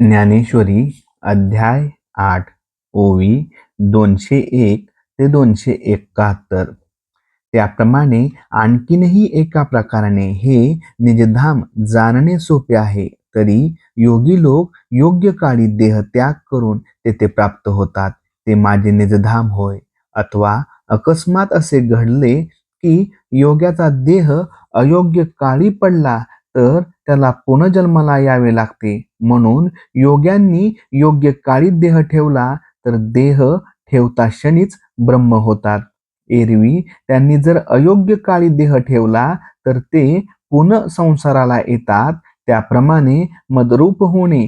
ज्ञानेश्वरी अध्याय आठ ओवी दोनशे एक ते दोनशे एकाहत्तर. त्याप्रमाणे आणखीनही एका प्रकाराने हे निजधाम जाणणे सोपे आहे तरी योगी लोक योग्य काळी देह त्याग करून तेथे प्राप्त होतात. ते माझे निजधाम होय अथवा अकस्मात असे घडले की योग्याचा देह अयोग्य काळी पडला तर त्याला पुनर्जन्माला यावे लागते. म्हणून योग्यांनी योग्य काळी देह ठेवला तर देह ठेवता क्षणीच ब्रह्म होतात. एरवी त्यांनी जर अयोग्य काळी देह ठेवला तर ते पुनः संसाराला येतात. त्याप्रमाणे मदरूप होणे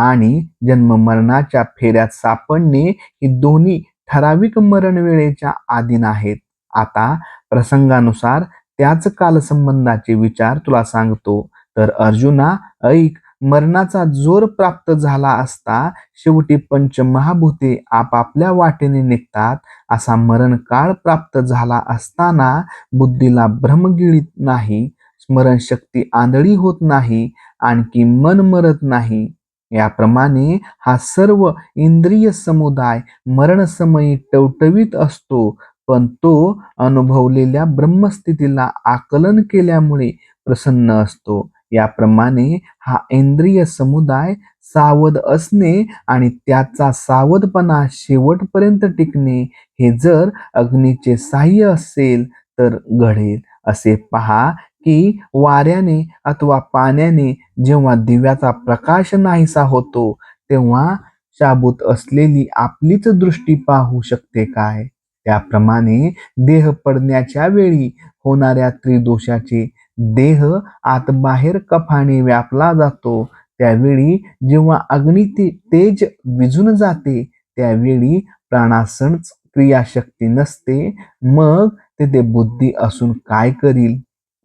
आणि जन्म मरणाच्या फेऱ्यात सापडणे ही दोन्ही ठराविक मरण वेळेच्या आधीन आहेत. आता प्रसंगानुसार त्याच कालसंबंधाचे विचार तुला सांगतो. तर अर्जुना ऐक मरणाचा जोर प्राप्त झाला असता शेवटी पंचमहाभूते आपापल्या वाटेने निघतात. असा मरण काळ प्राप्त झाला असताना बुद्धीला भ्रमगिळीत नाही स्मरणशक्ती आंधळी होत नाही आणखी मन मरत नाही. याप्रमाणे हा सर्व इंद्रिय समुदाय मरणसमयी टवटवीत असतो. पण तो अनुभवलेल्या ब्रह्मस्थितीला आकलन केल्यामुळे प्रसन्न असतो. याप्रमाणे हा इंद्रिय समुदाय सावध असणे आणि त्याचा सावधपणा शेवटपर्यंत टिकणे हे जर अग्नीचे साह्य असेल तर घडेल. असे पहा की वाऱ्याने अथवा पाण्याने जेव्हा दिव्याचा प्रकाश नाहीसा होतो तेव्हा शाबूत असलेली आपलीच दृष्टी पाहू शकते काय? त्याप्रमाणे देह पडण्याच्या वेळी होणाऱ्या त्रिदोषाचे देह आत बाहेर कफाने व्यापला जातो. त्यावेळी जेव्हा अग्नी ते तेज विझून जाते त्यावेळी प्राणासनच क्रियाशक्ती नसते. मग तेथे बुद्धी असून काय करील?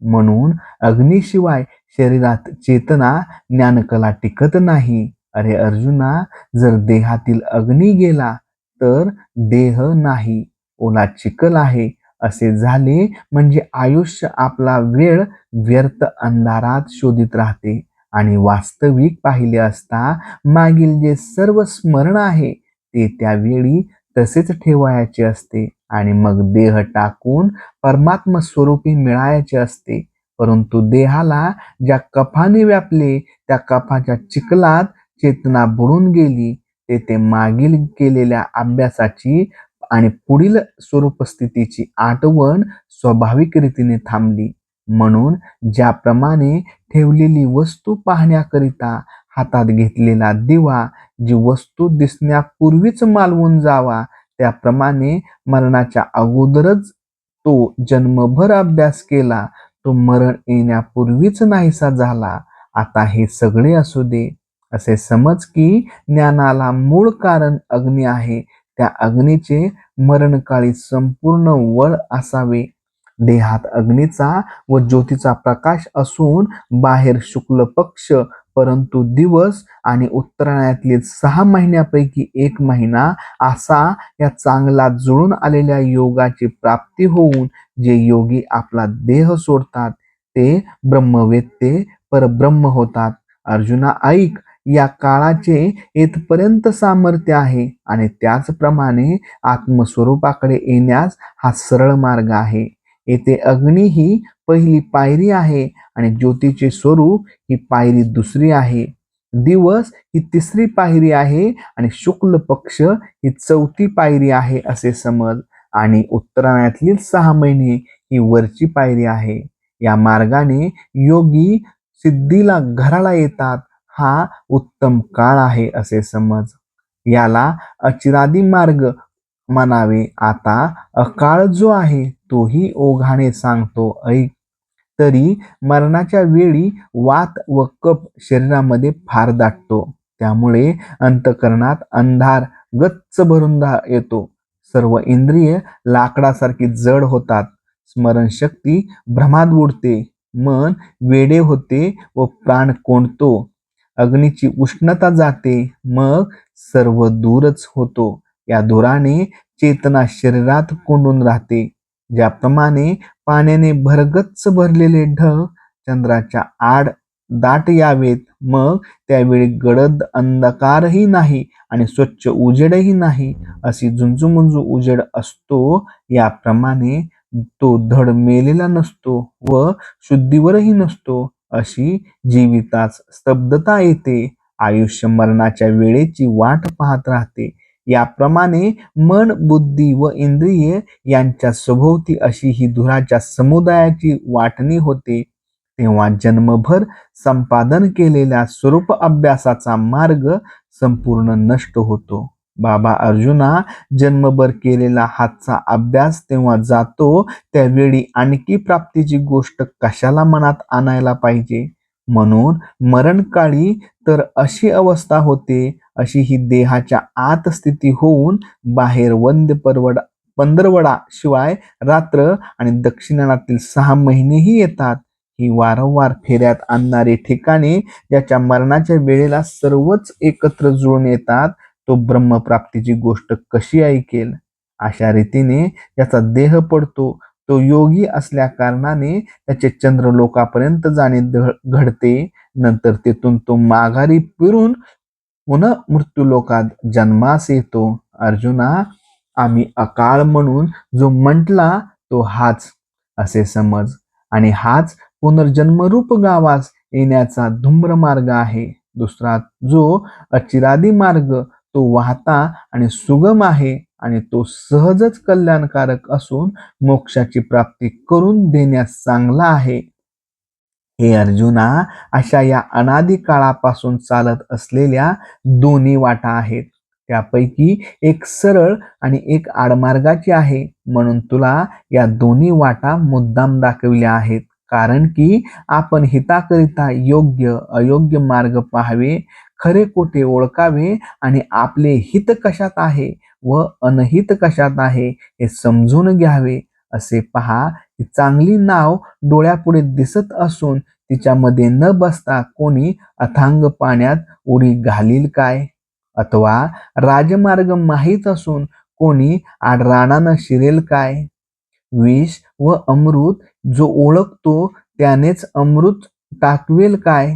म्हणून अग्नीशिवाय शरीरात चेतना ज्ञानकला टिकत नाही. अरे अर्जुना जर देहातील अग्नी गेला तर देह नाही. ओला चिखल आहे असे झाले म्हणजे आयुष्य आपला वेळ व्यर्थ अंधारात शोधित राहते. आणि वास्तविक पाहिले असता मागील जे सर्व स्मरण आहे ते त्यावेळी तसेच ठेवायचे असते. आणि मग देह टाकून परमात्म स्वरूपी मिळायचे असते. परंतु देहाला ज्या कफाने व्यापले त्या कफाच्या चिखलात चेतना बुडून गेली. तेथे मागील केलेल्या अभ्यासाची आणि पुढील स्वरूप स्थितीची आठवण स्वाभाविक रीतीने थांबली. म्हणून ज्याप्रमाणे ठेवलेली वस्तू पाहण्याकरिता हातात घेतलेला दिवा जी वस्तू दिसण्यापूर्वीच मालवून जावा त्याप्रमाणे मरणाच्या अगोदरच तो जन्मभर अभ्यास केला तो मरण येण्यापूर्वीच नाहीसा झाला. आता हे सगळे असू दे. असे समज की ज्ञानाला मूळ कारण अग्नी आहे त्या अग्नीचे मरणकाळी संपूर्ण वळ असावे. देहात अग्नीचा व ज्योतीचा प्रकाश असून बाहेर शुक्ल पक्ष परंतु दिवस आणि उत्तरायणातले सहा महिन्यापैकी एक महिना असा या चांगला जुळून आलेल्या योगाची प्राप्ती होऊन जे योगी आपला देह सोडतात ते ब्रह्मवेत्ते परब्रह्म होतात. अर्जुना ऐक या काळाचे येथपर्यंत सामर्थ्य आहे आणि त्याचप्रमाणे आत्मस्वरूपाकडे येण्यास हा सरळ मार्ग आहे. येथे अग्नी ही पहिली पायरी आहे आणि ज्योतीचे स्वरूप ही पायरी दुसरी आहे. दिवस ही तिसरी पायरी आहे आणि शुक्ल पक्ष ही चौथी पायरी आहे असे समज. आणि उत्तरायणातील सहा महिने ही वरची पायरी आहे. या मार्गाने योगी सिद्धीला घराला येतात. हा उत्तम काळ आहे असे समज. याला अचिरादी मार्ग म्हणावे. आता अकाळ जो आहे तोही ओघाने सांगतो ऐक. तरी मरणाच्या वेळी वात व कप शरीरामध्ये फार दाटतो. त्यामुळे अंतकरणात अंधार गच्च भरून येतो. सर्व इंद्रिय लाकडासारखी जड होतात. स्मरणशक्ती भ्रमात बुडते. मन वेडे होते व प्राण कोणतो अग्नीची उष्णता जाते मग सर्व दूरच होतो. या धुराने चेतना शरीरात कोंडून राहते. ज्याप्रमाणे पाण्याने भरगच्च भरलेले ढग चंद्राच्या आड दाट यावेत मग त्यावेळी गडद अंधकारही नाही आणि स्वच्छ उजेडही नाही. अशी झुंजूमुंजू उजेड असतो याप्रमाणे तो धड मेलेला नसतो व शुद्धीवरही नसतो. अशी जीविताच स्तब्धता येते. आयुष्य मरणाच्या वेळेची वाट पाहत राहते. याप्रमाणे मन बुद्धी व इंद्रिये यांच्या सभोवती अशी ही धुराच्या समुदायाची वाटणी होते. तेव्हा जन्मभर संपादन केलेल्या स्वरूप अभ्यासाचा मार्ग संपूर्ण नष्ट होतो. बाबा अर्जुना जन्मभर केलेला हातचा अभ्यास तेव्हा जातो त्यावेळी आणखी प्राप्तीची गोष्ट कशाला मनात आणायला पाहिजे? म्हणून मरणकाळी तर अशी अवस्था होते अशी ही देहाच्या आत स्थिती होऊन बाहेर वंद्य परवड पंधरवडा शिवाय रात्र आणि दक्षिणातील सहा महिनेही येतात. ही वारंवार फेऱ्यात आणणारी ठिकाणे ज्याच्या मरणाच्या वेळेला सर्वच एकत्र जुळून येतात. तो ब्रह्मप्राप्तीची गोष्ट कशी ऐकेल अशा रीतीने याचा देह पडतो. तो योगी असल्या कारणाने त्याचे चंद्रलोकापर्यंत जाणे ध- घडते. नंतर तेथून तो माघारी फिरून पुन्हा मृत्यूलोकात जन्मास येतो. अर्जुना आम्ही अकाळ म्हणून जो म्हटला तो हाच असे समज. आणि हाच पुनर्जन्मरूप गावास येण्याचा धूम्र मार्ग आहे. दुसरा जो अचिरादी मार्ग तो वाहता आणि सुगम आहे आणि तो सहजच कल्याणकारक असून मोक्षाची प्राप्ती करून देण्यास चांगला आहे. हे अर्जुना अशा या अनादी काळापासून चालत असलेल्या दोन्ही वाटा आहेत. त्यापैकी एक सरळ आणि एक आडमार्गाची आहे. म्हणून तुला या दोन्ही वाटा मुद्दाम दाखविल्या आहेत. कारण की आपण हिताकरिता योग्य अयोग्य मार्ग पाहावे खरे कोठे ओळखावे आणि आपले हित कशात आहे व अनहित कशात आहे हे समजून घ्यावे असे पहा ही चांगली नाव डोळ्यापुढे दिसत असून तिच्यामध्ये न बसता कोणी अथांग पाण्यात उडी घालील काय? अथवा राजमार्ग माहीत असून कोणी आडराणानं शिरेल काय? विष व अमृत जो ओळखतो त्यानेच अमृत टाकवेल काय?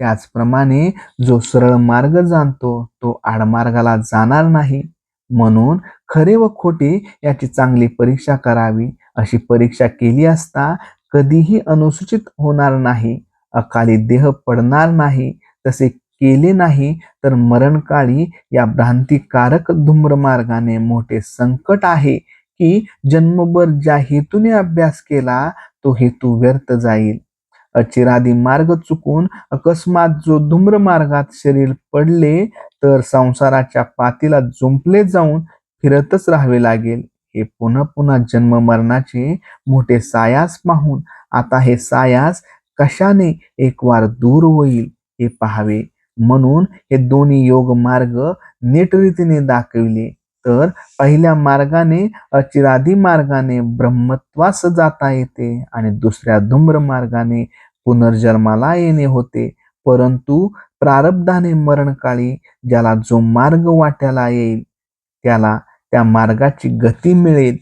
त्याचप्रमाणे जो सरळ मार्ग जाणतो तो आडमार्गाला जाणार नाही. म्हणून खरे व खोटे याची चांगली परीक्षा करावी. अशी परीक्षा केली असता कधीही अनुसूचित होणार नाही. अकाली देह पडणार नाही. तसे केले नाही तर मरणकाळी या भ्रांतिकारक धूम्रमार्गाने मोठे संकट आहे की जन्मभर ज्या हेतूने अभ्यास केला तो हेतू व्यर्थ जाईल. अचिरादी मार्ग चुकून अकस्मात जो धूम्र मार्गात शरीर पडले तर संसाराच्या पातीला जुंपले जाऊन फिरतच राहावे लागेल. हे पुन्हा पुन्हा जन्म मरणाचे मोठे सायास पाहून आता हे सायास कशाने एक वार दूर होईल हे पाहावे. म्हणून हे दोन्ही योग मार्ग नीट रीतीने दाखविले. तर पहिल्या मार्गाने अचिरादी मार्गाने ब्रह्मत्वास जाता येते आणि दुसऱ्या धूम्र मार्गाने पुनर्जन्माला येणे होते. परंतु प्रारब्धाने मरणकाळी ज्याला जो मार्ग वाट्याला येईल त्याला त्या मार्गाची गती मिळेल.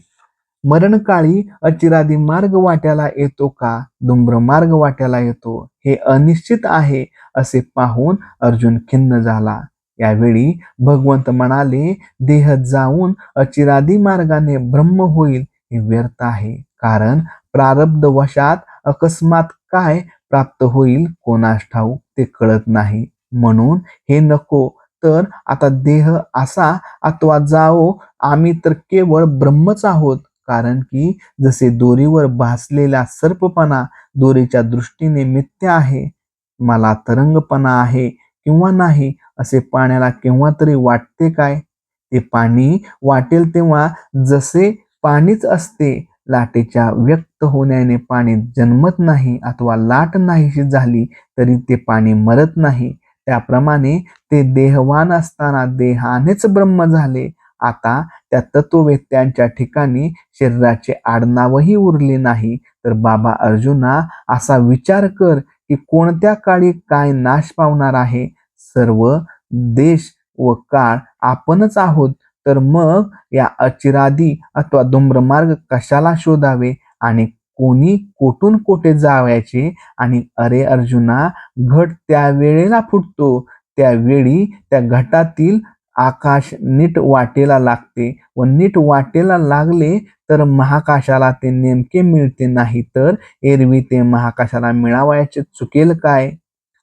मरणकाळी अचिरादी मार्ग वाट्याला येतो का? धुम्र मार्ग वाट्याला येतो. हे अनिश्चित आहे असे पाहून अर्जुन खिन्न झाला. यावेळी भगवंत म्हणाले देह जाऊन अचिरादी मार्गाने ब्रह्म होईल हे व्यर्थ आहे. कारण प्रारब्ध वशात अकस्मात काय प्राप्त होईल कोणास ठाऊक ते कळत नाही. म्हणून हे नको तर आता देह असा अथवा जाओ आम्ही तर केवळ ब्रह्मच आहोत. कारण की जसे दोरीवर भासलेला सर्पपणा दोरीच्या दृष्टीने मिथ्य आहे मला तरंगपणा आहे किंवा नाही? असे पाण्याला केव्हा तरी वाटते काय? ते पाणी वाटेल तेव्हा जसे पाणीच असते लाटेच्या व्यक्त होण्याने पाणी जन्मत नाही अथवा लाट नाहीशी झाली तरी ते पाणी मरत नाही. त्याप्रमाणे ते देहवान असताना देहानेच ब्रह्म झाले. आता त्या तत्ववेत्यांच्या ठिकाणी शरीराचे आडनावही उरले नाही. तर बाबा अर्जुना असा विचार कर की कोणत्या काळी काय नाश पावणार आहे? सर्व देश व काळ आपणच आहोत. तर मग या अचिरादी अथवा धूम्रमार्ग कशाला शोधावे आणि कोणी कोठून कोठे जावायचे? आणि अरे अर्जुना घट त्या वेळेला फुटतो. त्यावेळी त्या घटातील आकाश नीट वाटेला लागते व नीट वाटेला लागले तर महाकाशाला ते नेमके मिळते नाही तर एरवी ते महाकाशाला मिळावयाचे चुकेल काय?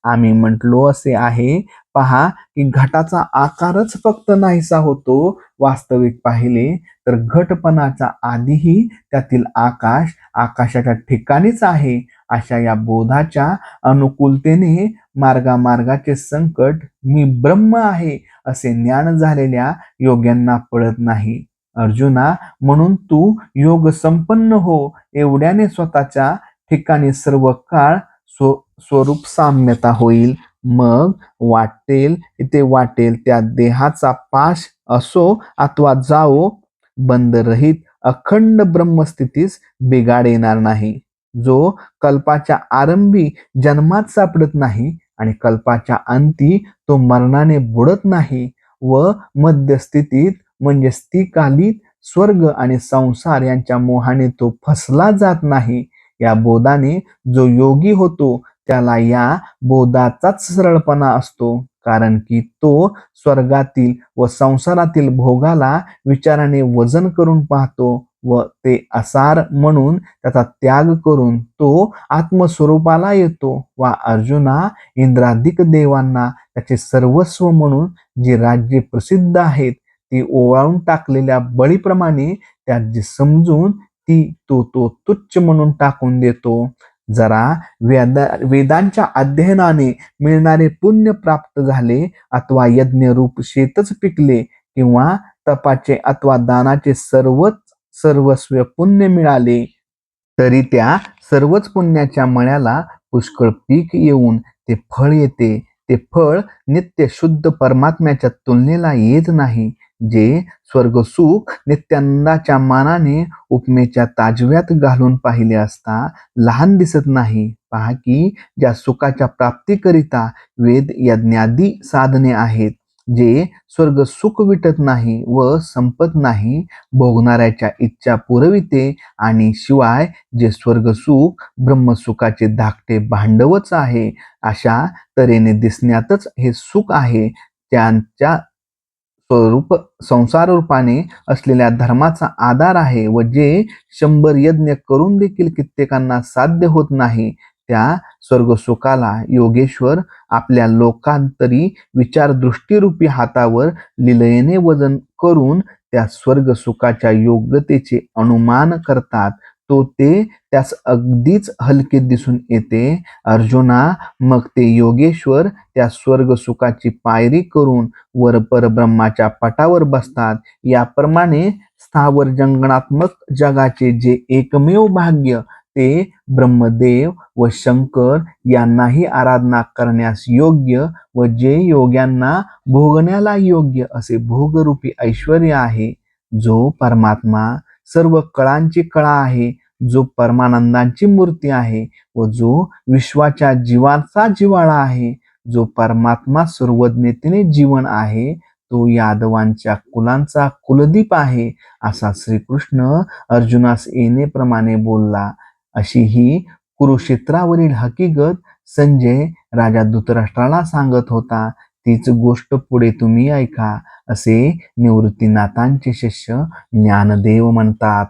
आम्ही म्हटलो असे आहे. पहा की घटाचा आकारच फक्त नाहीसा होतो. वास्तविक पाहिले तर घटपणाचा आधीही त्यातील आकाश आकाशाच्या ठिकाणीच आहे. अशा या बोधाच्या अनुकूलतेने मार्गामार्गाचे संकट मी ब्रह्म आहे असे ज्ञान झालेल्या योग्यांना पडत नाही. अर्जुना म्हणून तू योग संपन्न हो एवढ्याने स्वतःच्या ठिकाणी सर्व काळ स्व स्वरूप साम्यता होईल. मग वाटेल ते वाटेल त्या देहाचा पाश असो अथवा जाओ बंदरहित अखंड ब्रह्मस्थितीस बिघाड येणार नाही. जो कल्पाच्या आरंभी जन्मात सापडत नाही आणि कल्पाच्या अंती तो मरणाने बुडत नाही व मध्यस्थितीत म्हणजे स्थिकालीत स्वर्ग आणि संसार यांच्या मोहाने तो फसला जात नाही. या बोधाने जो योगी होतो त्याला या बोधाचाच सरळपणा असतो कारण की तो स्वर्गातील व संसारातील भोगाला विचाराने वजन करून पाहतो. व ते असार म्हणून त्याचा त्याग करून तो आत्मस्वरूपाला येतो. वा अर्जुना इंद्राधिक देवांना त्याचे सर्वस्व म्हणून जी राज्ये प्रसिद्ध आहेत ती ओवाळून टाकलेल्या बळीप्रमाणे त्यात समजून ती तो तो तुच्छ म्हणून टाकून देतो. जरा वेदा वेदांच्या अध्ययनाने मिळणारे पुण्य प्राप्त झाले अथवा यज्ञरूप शेतच पिकले किंवा तपाचे अथवा दानाचे सर्वच सर्वस्व पुण्य मिळाले तरी त्या सर्वच पुण्याच्या मळ्याला पुष्कळ पीक येऊन ते फळ येते. ते फळ नित्य शुद्ध परमात्म्याच्या तुलनेला येत नाही जे स्वर्गसुख नित्यानंदाच्या मानाने उपमेच्या ताजव्यात घालून पाहिले असता लहान दिसत नाही. पहा की ज्या सुखाच्या प्राप्तीकरिता वेद यज्ञादी साधने आहेत. जे स्वर्ग सुख विटत नाही व संपत नाही भोगणाऱ्याच्या इच्छा पुरविते आणि शिवाय जे स्वर्गसुख ब्रह्मसुखाचे धाकटे भांडवच आहे अशा तऱ्हेने दिसण्यातच हे सुख आहे. त्यांच्या स्वरूप संसार रूपाने असलेल्या धर्माचा आधार आहे व जे शंभर यज्ञ करून देखील कित्येकांना साध्य होत नाही त्या स्वर्गसुखाला योगेश्वर आपल्या लोकांतरी विचार दृष्टीरूपी हातावर लिलयेने वजन करून त्या स्वर्गसुखाच्या योग्यतेचे अनुमान करतात तो ते त्यास अगदीच हलके दिसून येते. अर्जुना मग ते योगेश्वर त्या स्वर्गसुखाची पायरी करून वर परब्रह्माच्या पटावर बसतात. याप्रमाणे स्थावर जंगणात्मक जगाचे जे एकमेव भाग्य ते ब्रह्मदेव व शंकर यांनाही आराधना करण्यास योग्य व जे योग्यांना भोगण्याला योग्य असे भोगरूपी ऐश्वर आहे जो परमात्मा सर्व कळांची कळा आहे जो परमानंदांची मूर्ती आहे व जो विश्वाच्या जीवाचा जिवाळा आहे जो परमात्मा सर्वज्ञतेने जीवन आहे तो यादवांच्या कुलांचा कुलदीप आहे असा श्रीकृष्ण अर्जुनास येणेप्रमाणे बोलला अशी ही कुरुक्षेत्रावरील हकीकत संजय राजा धृतराष्ट्राला सांगत होता. तीच गोष्ट पुढे तुम्ही ऐका. असे निवृत्तीनाथांचे शिष्य ज्ञानदेव म्हणतात.